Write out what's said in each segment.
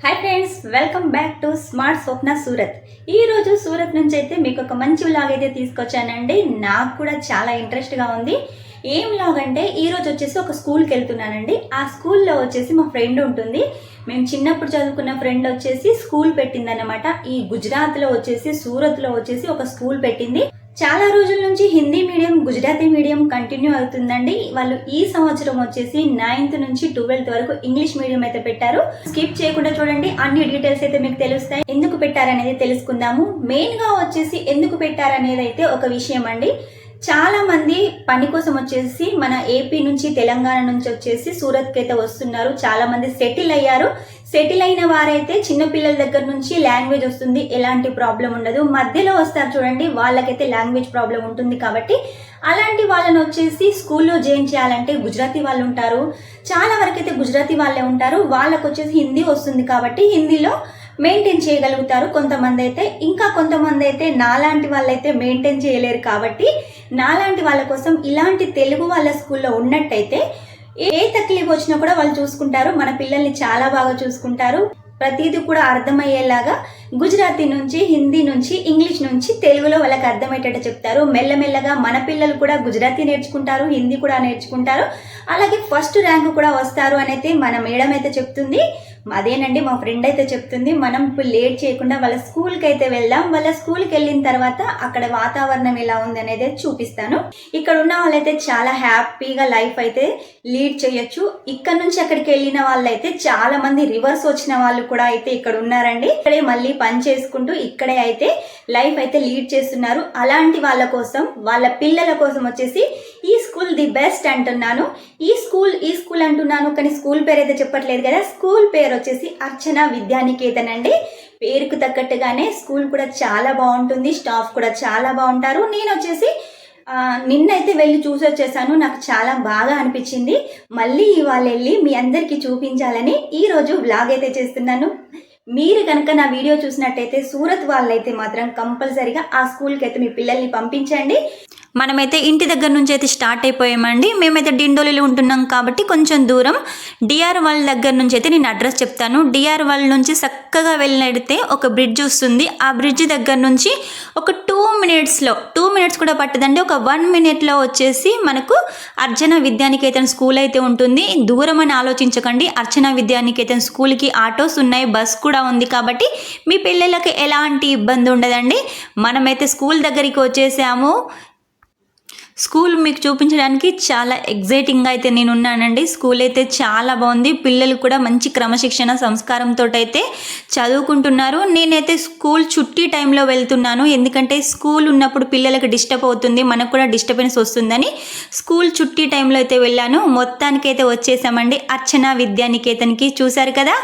Hi friends welcome back to smart Swapna Surat ఈ రోజు సూరత్ నుంచి అయితే మీకు ఒక మంచి వ్లాగ్ అయితే తీసుకొచ్చానండి. నాకు కూడా చాలా ఇంట్రెస్ట్గా ఉంది. ఏం వ్లాగ్ అంటే ఈరోజు వచ్చేసి ఒక స్కూల్కి వెళ్తున్నానండి. ఆ స్కూల్లో వచ్చేసి మా ఫ్రెండ్ ఉంటుంది. మేము చిన్నప్పుడు చదువుకున్న ఫ్రెండ్ వచ్చేసి స్కూల్ పెట్టిందనమాట ఈ గుజరాత్లో వచ్చేసి సూరత్లో వచ్చేసి ఒక స్కూల్ పెట్టింది. చాలా రోజుల నుంచి Hindi medium Gujarati medium continue అవుతుందండి. వాళ్ళు ఈ సంవత్సరం వచ్చేసి నైన్త్ నుంచి ట్వెల్త్ వరకు ఇంగ్లీష్ మీడియం అయితే పెట్టారు. స్కిప్ చేయకుండా చూడండి అన్ని డీటెయిల్స్ అయితే మీకు తెలుస్తాయి. ఎందుకు పెట్టారనేది తెలుసుకుందాము. మెయిన్గా వచ్చేసి ఎందుకు పెట్టారనేది అయితే ఒక విషయం అండి. చాలా మంది పని కోసం వచ్చేసి మన ఏపీ నుంచి తెలంగాణ నుంచి వచ్చేసి సూరత్కి అయితే వస్తున్నారు. చాలా మంది సెటిల్ అయ్యారు. సెటిల్ అయిన వారైతే చిన్నపిల్లల దగ్గర నుంచి లాంగ్వేజ్ వస్తుంది ఎలాంటి ప్రాబ్లం ఉండదు. మధ్యలో వస్తారు చూడండి వాళ్ళకైతే లాంగ్వేజ్ ప్రాబ్లం ఉంటుంది కాబట్టి అలాంటి వాళ్ళని వచ్చేసి స్కూల్లో జాయిన్ చేయాలంటే గుజరాతీ వాళ్ళు ఉంటారు. చాలా వరకు అయితే గుజరాతీ వాళ్ళే ఉంటారు. వాళ్ళకు వచ్చేసి హిందీ వస్తుంది కాబట్టి హిందీలో మెయింటైన్ చేయగలుగుతారు. కొంతమంది అయితే ఇంకా కొంతమంది అయితే నాలాంటి వాళ్ళైతే మెయింటైన్ చేయలేరు కాబట్టి నాలాంటి వాళ్ళ కోసం ఇలాంటి తెలుగు వాళ్ళ స్కూల్లో ఉన్నట్టయితే ఏ తక్లీఫ్ వచ్చినా కూడా వాళ్ళు చూసుకుంటారు. మన పిల్లల్ని చాలా బాగా చూసుకుంటారు. ప్రతిదీ కూడా అర్థమయ్యేలాగా గుజరాతీ నుంచి హిందీ నుంచి ఇంగ్లీష్ నుంచి తెలుగులో వాళ్ళకి అర్థమయ్యేటట్టు చెప్తారు. మెల్లమెల్లగా మన పిల్లలు కూడా గుజరాతీ నేర్చుకుంటారు హిందీ కూడా నేర్చుకుంటారు. అలాగే ఫస్ట్ ర్యాంక్ కూడా వస్తారు అనేది మన మేడం అయితే చెప్తుంది. అదేనండి మా ఫ్రెండ్ అయితే చెప్తుంది మనం ఇప్పుడు లేట్ చేయకుండా వాళ్ళ స్కూల్కి అయితే వెళ్దాం వాళ్ళ స్కూల్కి వెళ్ళిన తర్వాత అక్కడ వాతావరణం ఎలా ఉంది అనేది చూపిస్తాను. ఇక్కడ ఉన్న వాళ్ళైతే చాలా హ్యాపీగా లైఫ్ అయితే లీడ్ చేయొచ్చు. ఇక్కడ నుంచి అక్కడికి వెళ్ళిన వాళ్ళైతే చాలా మంది రివర్స్ వచ్చిన వాళ్ళు కూడా అయితే ఇక్కడ ఉన్నారండి. ఇక్కడే మళ్ళీ పని చేసుకుంటూ ఇక్కడే అయితే లైఫ్ అయితే లీడ్ చేస్తున్నారు. అలాంటి వాళ్ళ కోసం వాళ్ళ పిల్లల కోసం వచ్చేసి ఈ స్కూల్ ది బెస్ట్ అంటున్నాను. ఈ స్కూల్ ఈ స్కూల్ అంటున్నాను కానీ స్కూల్ పేరు అయితే చెప్పట్లేదు కదా. స్కూల్ పేరు వచ్చేసి అర్చన విద్యానికేతన్ అండి. పేరుకు తగ్గట్టుగానే స్కూల్ కూడా చాలా బాగుంటుంది స్టాఫ్ కూడా చాలా బాగుంటారు. నేను వచ్చేసి నిన్నైతే వెళ్ళి చూసి వచ్చేసాను. నాకు చాలా బాగా అనిపించింది. మళ్ళీ ఇవాళ వెళ్ళి మీ అందరికీ చూపించాలని ఈరోజు బ్లాగ్ అయితే చేస్తున్నాను. మీరు కనుక నా వీడియో చూసినట్టయితే సూరత్ వాళ్ళైతే మాత్రం కంపల్సరీగా ఆ స్కూల్కి అయితే మీ పిల్లల్ని పంపించండి. మనమైతే ఇంటి దగ్గర నుంచి అయితే స్టార్ట్ అయిపోయామండి. మేమైతే డిండోలిలో ఉంటున్నాం కాబట్టి కొంచెం దూరం. డిఆర్ వాళ్ళ దగ్గర నుంచి అయితే నేను అడ్రస్ చెప్తాను. డిఆర్ వాళ్ళ నుంచి చక్కగా వెళ్ళినడితే ఒక బ్రిడ్జ్ వస్తుంది. ఆ బ్రిడ్జ్ దగ్గర నుంచి ఒక టూ మినిట్స్లో టూ మినిట్స్ కూడా పట్టదండి. ఒక వన్ మినిట్లో వచ్చేసి మనకు అర్చన విద్యానికేతన్ స్కూల్ అయితే ఉంటుంది. దూరం అని ఆలోచించకండి. అర్చన విద్యానికేతన్ స్కూల్కి ఆటోస్ ఉన్నాయి బస్ కూడా ఉంది కాబట్టి మీ పిల్లలకి ఎలాంటి ఇబ్బంది ఉండదండి. మనమైతే స్కూల్ దగ్గరికి వచ్చేసాము. స్కూల్ మీకు చూపించడానికి చాలా ఎగ్జైటింగ్గా అయితే నేను ఉన్నానండి. స్కూల్ అయితే చాలా బాగుంది. పిల్లలు కూడా మంచి క్రమశిక్షణ సంస్కారంతో అయితే చదువుకుంటున్నారు. నేనైతే స్కూల్ చుట్టి టైంలో వెళ్తున్నాను. ఎందుకంటే స్కూల్ ఉన్నప్పుడు పిల్లలకు డిస్టర్బ్ అవుతుంది. మనకు కూడా డిస్టర్బెన్స్ వస్తుందని స్కూల్ చుట్టి టైంలో అయితే వెళ్ళాను. మొత్తానికైతే వచ్చేసామండి. అర్చన విద్యానికేతన్కి చూశారు కదా?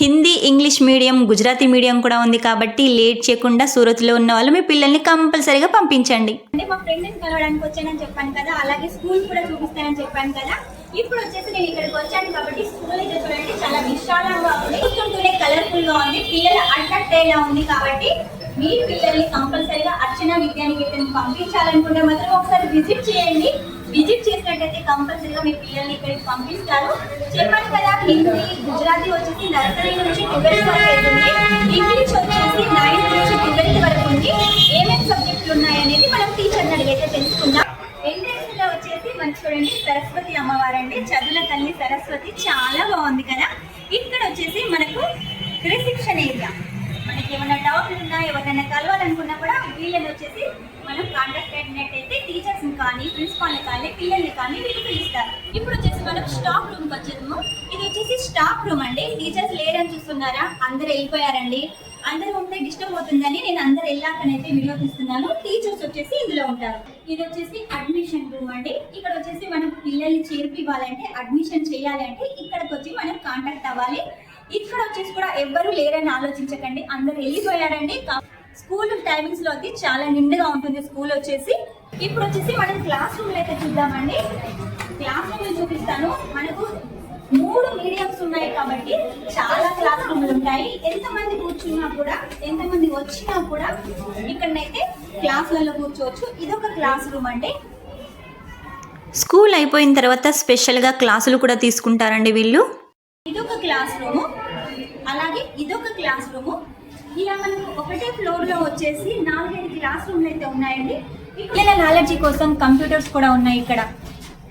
Hindi English medium Gujarati medium కూడా ఉంది కాబట్టి లేట్ చేయకుండా సూరత్లో ఉన్న వాళ్ళు మీ పిల్లల్ని కంపల్సరీగా పంపించండి. అంటే మా ఫ్రెండ్ని కలవడానికి వచ్చానని చెప్పాను కదా అలాగే స్కూల్ కూడా చూపిస్తానని చెప్పాను కదా ఇప్పుడు వచ్చేసి నేను ఇక్కడికి వచ్చాను కాబట్టి స్కూల్ అయితే చూడండి చాలా విశాలంగా ఉంది. చూస్తుంటూనే కలర్ఫుల్గా ఉంది పిల్లలు అట్రాక్ట్ అయ్యేలా ఉంది కాబట్టి మీ పిల్లల్ని కంపల్సరీగా అర్చన విద్యానికేతన్ పంపించాలనుకుంటే మాత్రం ఒకసారి విజిట్ చేయండి. విజిట్ చేసినట్టయితే కంపల్సరీగా మీ పిల్లల్ని ఇక్కడికి పంపిస్తారు. చెప్పాను కదా హిందీ గుజరాతీ వచ్చేసి నర్సరీ నుంచి ట్వెల్త్ వరకు ఉంది ఇంగ్లీష్ వచ్చేసి నైన్త్ నుంచి ట్వెల్త్ వరకు ఉంది. ఏమేమి సబ్జెక్టులు ఉన్నాయనేది మనం టీచర్ని అడిగైతే తెలుసుకుందాం. ఎంట్రెన్స్లో వచ్చేసి మనకి చూడండి సరస్వతి అమ్మవారు అండి చదువుల తల్లి సరస్వతి చాలా బాగుంది కదా. ఇక్కడ వచ్చేసి మనకు రిసెప్షన్ ఏరియా మనకి ఏమైనా డౌట్లు ఉన్నా ఎవరైనా కలవాలనుకున్నా కూడా వీళ్ళని వచ్చేసి మనం కాంటాక్ట్ అయినట్టయితే టీచర్స్ కానీ ప్రిన్సిపాల్ని కానీ పిల్లల్ని కానీ వీళ్ళు పిలుస్తారు ఇప్పుడు వచ్చేసి మనం స్టాఫ్ రూమ్కి ఇది వచ్చేసి స్టాఫ్ రూమ్ అండి. టీచర్స్ లేరని చూస్తున్నారా? అందరు వెళ్ళిపోయారండి. అందరూ ఉంటే డిస్టర్బ్ అవుతుందని నేను అందరు వెళ్ళాకనైతే వీడియో తీస్తున్నాను. టీచర్స్ వచ్చేసి ఇందులో ఉంటారు. ఇది వచ్చేసి అడ్మిషన్ రూమ్ అండి. ఇక్కడ వచ్చేసి మనం పిల్లల్ని చేర్పివ్వాలంటే అడ్మిషన్ చేయాలి అంటే ఇక్కడికి వచ్చి మనం కాంటాక్ట్ అవ్వాలి. ఇక్కడ వచ్చేసి కూడా ఎవ్వరు లేరని ఆలోచించకండి. అందరు వెళ్ళిపోయారండి. స్కూల్ టైమింగ్స్లో అయితే చాలా నిండుగా ఉంటుంది స్కూల్ వచ్చేసి. ఇప్పుడు వచ్చేసి మనం క్లాస్ రూమ్ అయితే చూద్దామండి. క్లాస్ రూమ్ చూపిస్తాను. మనకు మూడు మీడియంస్ ఉన్నాయి కాబట్టి చాలా క్లాస్ రూమ్లు ఉంటాయి. ఎంతమంది కూర్చున్నా కూడా ఎంతమంది వచ్చినా కూడా ఇక్కడనైతే క్లాసులలో కూర్చోవచ్చు. ఇదొక క్లాస్ రూమ్ అండి. స్కూల్ అయిపోయిన తర్వాత స్పెషల్గా క్లాసులు కూడా తీసుకుంటారండి వీళ్ళు. ఇదొక క్లాస్ రూమ్ అలాగే ఇదొక క్లాస్ రూమ్ ఇలా మనకు ఒకటే ఫ్లోర్లో వచ్చేసి నాలుగైదు క్లాస్ రూమ్లు అయితే ఉన్నాయండి. పిల్లల నాలెడ్జీ కోసం కంప్యూటర్స్ కూడా ఉన్నాయి ఇక్కడ.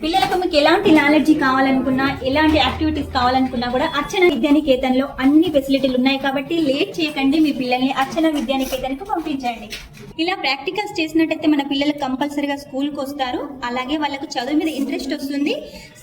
పిల్లలకు మీకు ఎలాంటి నాలెడ్జీ కావాలనుకున్నా ఎలాంటి యాక్టివిటీస్ కావాలనుకున్నా కూడా అర్చన విద్యానికేతన్లో అన్ని ఫెసిలిటీలు ఉన్నాయి కాబట్టి లేట్ చేయకండి మీ పిల్లల్ని అర్చన విద్యానికేతన్కు పంపించండి. ఇలా ప్రాక్టికల్స్ చేసినట్టయితే మన పిల్లలు కంపల్సరీగా స్కూల్కి వస్తారు. అలాగే వాళ్ళకు చదువు మీద ఇంట్రెస్ట్ వస్తుంది.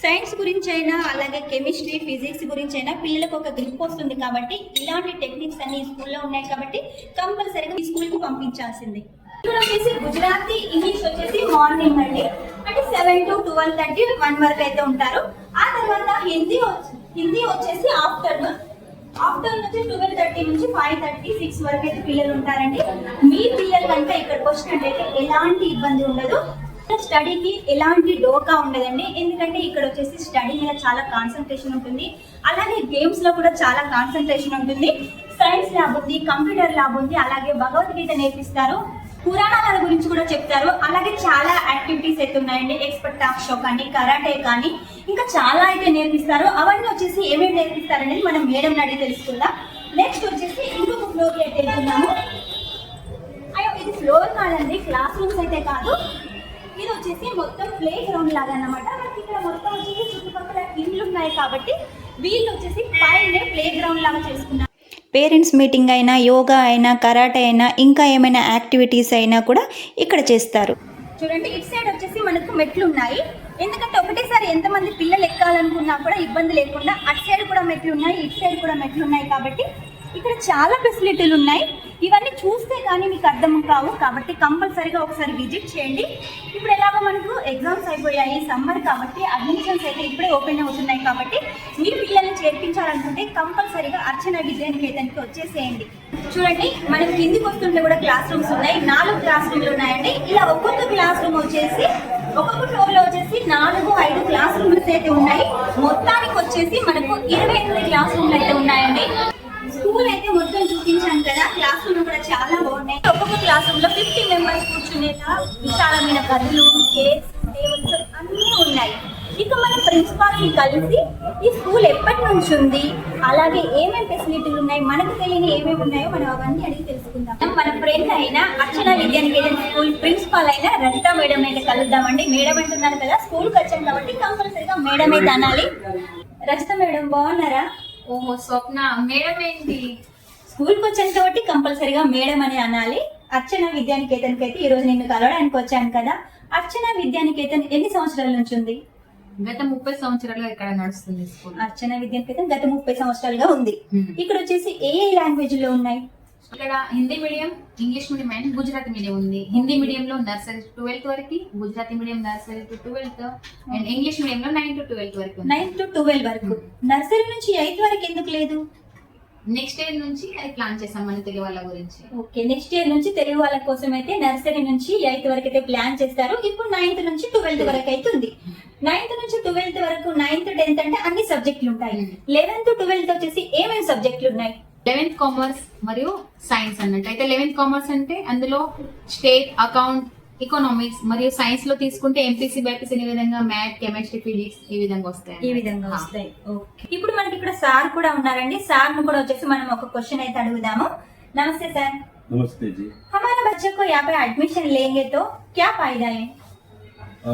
సైన్స్ గురించి అయినా అలాగే కెమిస్ట్రీ ఫిజిక్స్ గురించి అయినా పిల్లలకు ఒక గ్రిప్ వస్తుంది కాబట్టి ఇలాంటి టెక్నిక్స్ అన్ని స్కూల్లో ఉన్నాయి కాబట్టి కంపల్సరీగా మీ స్కూల్కి పంపించాల్సింది. వచ్చేసి గుజరాతీ ఇంగ్లీష్ వచ్చేసి మార్నింగ్ అండి. అంటే seven to twelve thirty one వరకు అయితే ఉంటారు. ఆ తర్వాత హిందీ హిందీ వచ్చేసి ఆఫ్టర్నూన్. ఆఫ్టర్నూన్ వచ్చి ట్వెల్వ్ థర్టీ నుంచి ఫైవ్ థర్టీ సిక్స్ వరకు అయితే పిల్లలు ఉంటారండి. మీ పిల్లలు కనుక ఇక్కడికి వచ్చినట్టయితే ఎలాంటి ఇబ్బంది ఉండదు. స్టడీకి ఎలాంటి డోకా ఉండదండి. ఎందుకంటే ఇక్కడ వచ్చేసి స్టడీ మీద చాలా కాన్సన్ట్రేషన్ ఉంటుంది. అలాగే గేమ్స్లో కూడా చాలా కాన్సన్ట్రేషన్ ఉంటుంది. సైన్స్ ల్యాబ్ ఉంది కంప్యూటర్ ల్యాబ్ ఉంది అలాగే భగవద్గీత నేర్పిస్తారు. పురాణాల గురించి కూడా చెప్తారు. అలాగే చాలా యాక్టివిటీస్ అయితే ఉన్నాయండి. ఎక్స్పర్ట్ టాక్ షో కానీ కరాటే కానీ ఇంకా చాలా అయితే నేర్పిస్తారు. అవన్నీ వచ్చేసి ఏమేమి నేర్పిస్తారు అనేది మనం మేడం అడిగి తెలుసుకుందాం. నెక్స్ట్ వచ్చేసి ఇంకొక ఫ్లోర్ అయితే వెళ్తున్నాము. అయ్యో ఇది ఫ్లోర్ కాదండి క్లాస్ రూమ్స్ అయితే కాదు. ఇది వచ్చేసి మొత్తం ప్లే గ్రౌండ్ లాగా అన్నమాట. మనకి ఇక్కడ మొత్తం వచ్చేసి చుట్టుపక్కల ఇండ్లు ఉన్నాయి కాబట్టి వీళ్ళు వచ్చేసి పైనే ప్లే గ్రౌండ్ లాగా చేసుకున్నారు. పేరెంట్స్ మీటింగ్ అయినా యోగా అయినా కరాటే అయినా ఇంకా ఏమైనా యాక్టివిటీస్ అయినా కూడా ఇక్కడ చేస్తారు. చూడండి ఇటు సైడ్ వచ్చేసి మనకు మెట్లు ఉన్నాయి ఎందుకంటే ఒకటేసారి ఎంతమంది పిల్లలు ఎక్కాలనుకున్నా కూడా ఇబ్బంది లేకుండా అటు సైడ్ కూడా మెట్లు ఉన్నాయి ఇటు సైడ్ కూడా మెట్లు ఉన్నాయి కాబట్టి ఇక్కడ చాలా ఫెసిలిటీలు ఉన్నాయి. ఇవన్నీ చూస్తే కానీ మీకు అర్థం కావు కాబట్టి కంపల్సరీగా ఒకసారి విజిట్ చేయండి. ఇప్పుడు ఎలాగో మనకు ఎగ్జామ్స్ అయిపోయాయి సమ్మర్ కాబట్టి అడ్మిషన్స్ అయితే ఇప్పుడే ఓపెన్ అవుతున్నాయి కాబట్టి మీ పిల్లల్ని చేర్పించాలనుకుంటే కంపల్సరీగా అర్చన విద్యానికేతన్కి వచ్చేసేయండి. చూడండి మనం కిందికి వస్తుంటే కూడా క్లాస్ రూమ్స్ ఉన్నాయి. నాలుగు క్లాస్ రూమ్లు ఉన్నాయండి. ఇలా ఒక్కొక్క క్లాస్ రూమ్ వచ్చేసి ఒక్కొక్క ఫ్లోర్లో వచ్చేసి నాలుగు ఐదు క్లాస్ రూమ్స్ అయితే ఉన్నాయి. మొత్తానికి వచ్చేసి మనకు ఇరవై ఎనిమిది క్లాస్ రూమ్లు అయితే ఉన్నాయండి. రూమ్ అయితే మొత్తం చూపించాను కదా క్లాస్ రూమ్ కూడా చాలా బాగున్నాయి. ఒక్కొక్క క్లాస్ రూమ్లో ఫిఫ్టీ మెంబర్స్ కూర్చునేలా విశాలమైన గదులు చైర్స్ టేబుల్స్ అన్నీ ఉన్నాయి. ఇక మన ప్రిన్సిపాల్ని కలిసి ఈ స్కూల్ ఎప్పటి నుంచి ఉంది అలాగే ఏమేమి ఫెసిలిటీలు ఉన్నాయి మనకు తెలియని ఏమేమి ఉన్నాయో మనం అవన్నీ అడిగి తెలుసుకుందాం. మన ఫ్రెండ్ అయినా అర్చన విద్యానికేతన్ స్కూల్ ప్రిన్సిపాల్ అయినా రజిత మేడం అయితే కలుద్దామండి. మేడం అంటున్నారు కదా స్కూల్కి వచ్చాం కాబట్టి కంపల్సరీగా మేడం అయితే అనాలి. రజిత మేడం బాగున్నారా? ఓహో స్వప్న మేడం ఏంటి? స్కూల్కి వచ్చాను కాబట్టి కంపల్సరీగా మేడం అని అనాలి. అర్చన విద్యానికేతన్కి అయితే ఈ రోజు నిన్ను కలవడానికి వచ్చాను కదా. అర్చన విద్యానికేతన్ ఎన్ని సంవత్సరాల నుంచి ఉంది? గత ముప్పై సంవత్సరాలు ఇక్కడ నడుస్తుంది అర్చన విద్యానికేతన్ గత ముప్పై సంవత్సరాలుగా ఉంది. ఇక్కడ వచ్చేసి ఏ ఏ లాంగ్వేజ్లో ఉన్నాయి? ఇక్కడ Hindi medium English medium and Gujarati medium ఉంది. హిందీ మీడియం లో నర్సరీ ట్వెల్త్ వరకు Gujarati medium nursery to twelfth and English medium లో నైన్ టు ట్వెల్త్ వరకు నైన్త్ టు ట్వెల్వ్ వరకు. నర్సరీ నుంచి ఎయిత్ వరకు ఎందుకు లేదు? నెక్స్ట్ ఇయర్ నుంచి అది ప్లాన్ చేసాం మన తెలుగు వాళ్ళ గురించి. ఓకే నెక్స్ట్ ఇయర్ నుంచి తెలుగు వాళ్ళ కోసం అయితే నర్సరీ నుంచి ఎయిత్ వరకు అయితే ప్లాన్ చేస్తారు. ఇప్పుడు నైన్త్ నుంచి ట్వెల్త్ వరకు అయితే ఉంది. నైన్త్ నుంచి ట్వెల్త్ వరకు నైన్త్ టెన్త్ అంటే అన్ని సబ్జెక్టులు ఉంటాయి. Hmm. లెవెన్త్ ట్వెల్త్ వచ్చేసి ఏమేమి సబ్జెక్టులు ఉన్నాయి? లెవెన్త్ కామర్స్ మరియు సైన్స్ అన్నట్టు అయితే లెవెన్త్ కామర్స్ అంటే అందులో స్టేట్ అకౌంట్ ఎకనామిక్స్ మరియు సైన్స్ లో తీసుకుంటే ఎంపీసీ బైపీసీ ఈ విధంగా మ్యాథ్ కెమిస్ట్రీ ఫిజిక్స్ ఈ విధంగా వస్తాయి ఈ విధంగా వస్తాయి ఓకే ఇప్పుడు మనకి ఇక్కడ సార్ కూడా ఉన్నారండి సార్ ను కూడా వచ్చేసి మనం ఒక క్వశ్చన్ అయితే అడుగుదాము నమస్తే సార్ नमस्ते जी हमारे बच्चे को यहाँ पे एडमिशन लेंगे तो क्या फायदा है अ,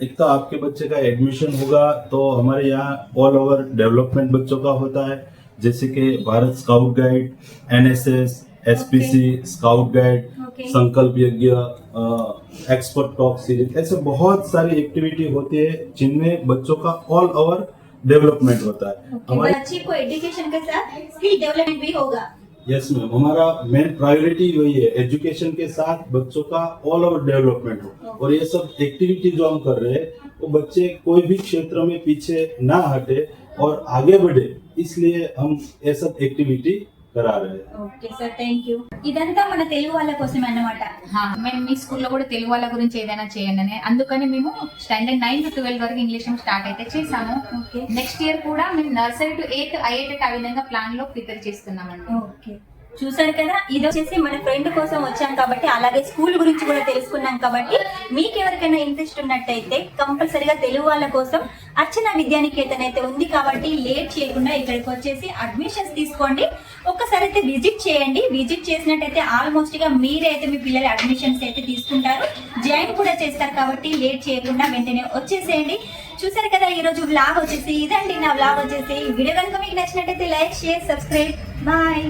एक तो आपके बच्चे का एडमिशन होगा तो हमारे यहाँ ऑल ओवर डेवलपमेंट बच्चों का होता है जैसे कि Bharat scout guide NSS SPC scout guide संकल्प यज्ञ एक्सपर्ट टॉक सीरीज़ ऐसे बहुत सारी एक्टिविटी होती है जिनमें बच्चों का ऑल ओवर डेवलपमेंट होता है। हमारे बच्चे को एजुकेशन के साथ स्किल डेवलपमेंट भी होगा। यस मैम हमारा मेन प्रायोरिटी वही है एजुकेशन के साथ बच्चों का ऑल ओवर डेवलपमेंट हो। और ये सब एक्टिविटी जो हम कर रहे हैं वो बच्चे कोई भी क्षेत्र में पीछे ना हटे और आगे बढ़े। इसलिए हम ये सब एक्टिविटी करा रहे हैं ఓకే సార్ థ్యాంక్ యూ ఇదంతా మన తెలుగు వాళ్ళ కోసమే అన్నమాట హా, మేము మీ స్కూల్లో కూడా తెలుగు వాళ్ళ గురించి ఏదైనా చేయండి అని అందుకని మేము స్టాండర్డ్ నైన్ టు ట్వెల్వ్ వరకు ఇంగ్లీష్ స్టార్ట్ అయితే చేసాము ఓకే నెక్స్ట్ ఇయర్ కూడా మేము నర్సరీ టు ఎయిత్ అయ్యేటట్టు ఆ విధంగా ప్లాన్ లో ప్రిపేర్ చేస్తున్నామండి ఓకే చూసారు కదా? ఇది వచ్చేసి మన ఫ్రెండ్ కోసం వచ్చాం కాబట్టి అలాగే స్కూల్ గురించి కూడా తెలుసుకున్నాం కాబట్టి మీకు ఎవరికైనా ఇంట్రెస్ట్ ఉన్నట్టయితే కంపల్సరిగా తెలుగు వాళ్ళ కోసం అర్చన విద్యానికేతన్ అయితే ఉంది కాబట్టి లేట్ చేయకుండా ఇక్కడికి వచ్చేసి అడ్మిషన్స్ తీసుకోండి. ఒక్కసారి అయితే విజిట్ చేయండి. విజిట్ చేసినట్టయితే ఆల్మోస్ట్గా మీరే అయితే మీ పిల్లల అడ్మిషన్స్ అయితే తీసుకుంటారు. జాయిన్ కూడా చేస్తారు కాబట్టి లేట్ చేయకుండా వెంటనే వచ్చేసేయండి. చూసారు కదా ఈ రోజు వ్లాగ్ వచ్చేసి ఇదండి నా వ్లాగ్ వచ్చేసి. ఈ వీడియో కనుక మీకు నచ్చినట్టయితే లైక్ షేర్ సబ్స్క్రైబ్ బాయ్